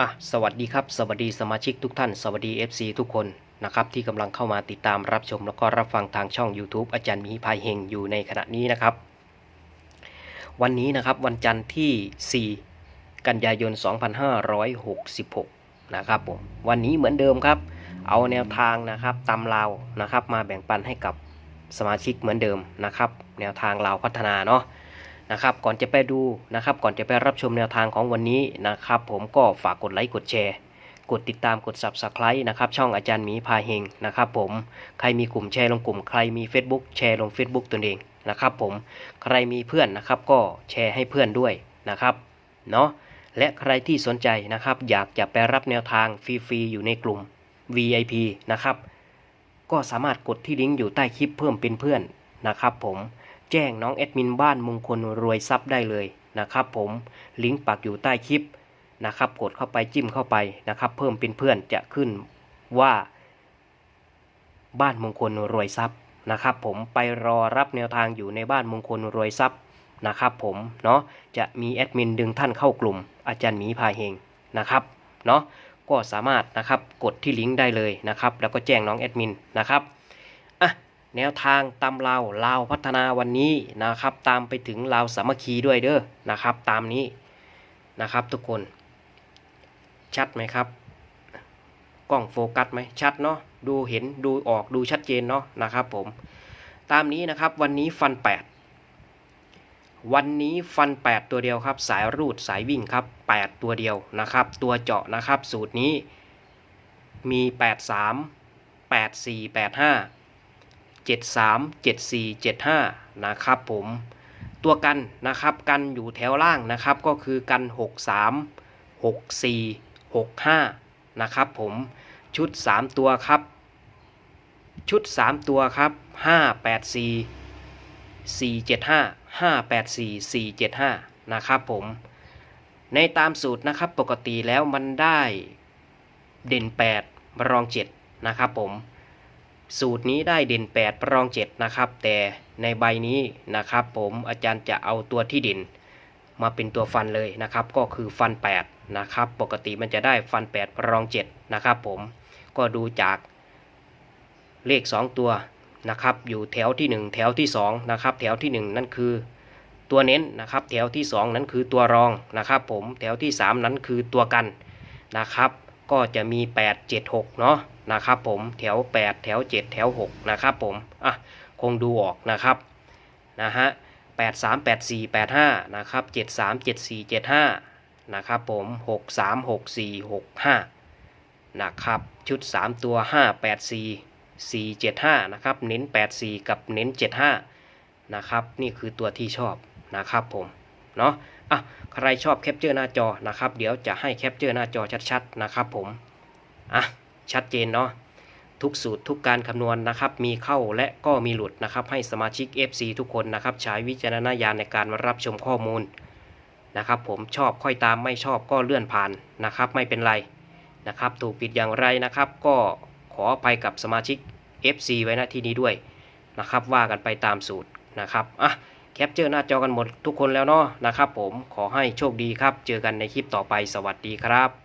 อะสวัสดีครับ สวัสดีสมาชิกทุกท่าน สวัสดี FC ทุกคนนะครับที่กำลังเข้ามาติดตามรับชม แล้วก็รับฟังทางช่อง YouTube อาจารย์มีพายเฮงอยู่ในขณะนี้นะครับ วันนี้นะครับวันจันทร์ที่ 4 กันยายน 2566 นะครับผมวันนี้เหมือนเดิมครับ เอาแนวทางนะครับตำลาวนะครับ มาแบ่งปันให้กับสมาชิกเหมือนเดิมนะครับ แนวทางลาพัฒนาเนาะ นะครับก่อนจะไปดูนะครับก่อนจะไปรับชมแนวทางของวันนี้นะครับ ผมก็ฝากกดไลค์กดแชร์ กดติดตามกด Subscribe นะครับช่องอาจารย์หมีพาเฮงนะครับผมใครมีกลุ่มแชร์ลงกลุ่มใครมี Facebook แชร์ลง Facebook ตนเองนะครับผมใครมีเพื่อนนะครับก็แชร์ให้เพื่อนด้วยนะครับเนาะและใครที่สนใจนะครับอยากจะไปรับแนวทางฟรีๆอยู่ในกลุ่ม VIP นะครับก็สามารถกดที่ลิงก์อยู่ใต้คลิปเพิ่มเป็นเพื่อนนะครับผม แจ้งน้องแอดมินบ้านมงคลรวยทรัพย์ได้เลยนะครับผมลิงก์ปักอยู่ใต้คลิปนะครับกดเข้าไปจิ้มเข้าไปนะครับ เพิ่มเป็นเพื่อนจะขึ้นว่า บ้านมงคลรวยทรัพย์นะครับ ผมไปรอรับแนวทางอยู่ในบ้านมงคลรวยทรัพย์นะครับ ผมเนาะจะมีแอดมินดึงท่านเข้ากลุ่ม อาจารย์หมีพาเฮงนะครับเนาะก็สามารถนะครับกดที่ลิงก์ได้เลยนะครับ แล้วก็แจ้งน้องแอดมินนะครับ แนวทางตามลาวลาวพัฒนาวันนี้นะครับ ตามไปถึงลาวสามัคคีด้วยเด้อนะครับ ตามนี้นะครับทุกคน ชัดไหมครับ กล้องโฟกัสไหมชัดเนาะดูเห็นดูออกดูชัดเจนเนาะนะครับผม ตามนี้นะครับวันนี้ฟัน 8 วันนี้ฟัน 8 ตัวเดียวครับ สายรูดสายวิ่งครับ 8 ตัวเดียวนะครับ ตัวเจาะนะครับ สูตรนี้มี 83 84 85 73 74 75 นะครับผมตัวกันนะครับกันอยู่แถวล่างนะครับก็คือกัน 63 64 65 นะครับผมชุด 3 ตัวครับ ชุด 3 ตัวครับ 584 475 584 475 นะครับผมในตามสูตรนะครับปกติแล้วมันได้เด่น 8 รอง 7 นะครับผม สูตรนี้ได้เด่น 8 รอง 7 นะครับ แต่ในใบนี้นะครับผมอาจารย์จะเอาตัวที่เด่นมาเป็นตัวฟันเลยนะครับ ก็คือฟัน 8 นะครับ ปกติมันจะได้ฟัน 8 รอง 7 นะครับผมก็ดูจากเลข 2 ตัวนะครับอยู่แถวที่ 1 แถวที่2นะครับแถวที่ 1 นั่นคือตัวเน้นนะครับแถวที่ 2 นั้นคือตัวรองนะครับผมแถวที่ 3 นั้นคือตัวกันนะครับ ก็จะมี 8 7 6 เนาะนะครับผมแถว 8 แถว 7 แถว 6 นะครับผมอะคงดูออกนะครับนะฮะ8 3 8 4 8 5นะครับ7 3 7 4 7 5นะครับผม6 3 6 4 6 5นะครับชุด 3 ตัว 5 8 4 4 7 5นะครับเน้น 8 4 กับเน้น 7 5นะครับนี่คือตัวที่ชอบนะครับผมเนาะ อะใครชอบแคปเจอร์หน้าจอนะครับ เดี๋ยวจะให้แคปเจอร์หน้าจอชัดๆนะครับผมอะชัดเจนเนาะทุกสูตรทุกการคำนวณนะครับ มีเข้าและก็มีหลุดนะครับ ให้สมาชิก FC ทุกคนนะครับ ใช้วิจารณญาณในการรับชมข้อมูลนะครับ ผมชอบค่อยตามไม่ชอบก็เลื่อนผ่านนะครับ ไม่เป็นไรนะครับ ถูกปิดอย่างไรนะครับ ก็ขออภัยกับสมาชิก FC ไว้ณที่นี้ด้วยนะครับ ว่ากันไปตามสูตรนะครับอะ แคปเจอร์หน้าจอกันหมดทุกคนแล้วเนาะนะครับผมขอให้โชคดีครับ เจอกันในคลิปต่อไปสวัสดีครับ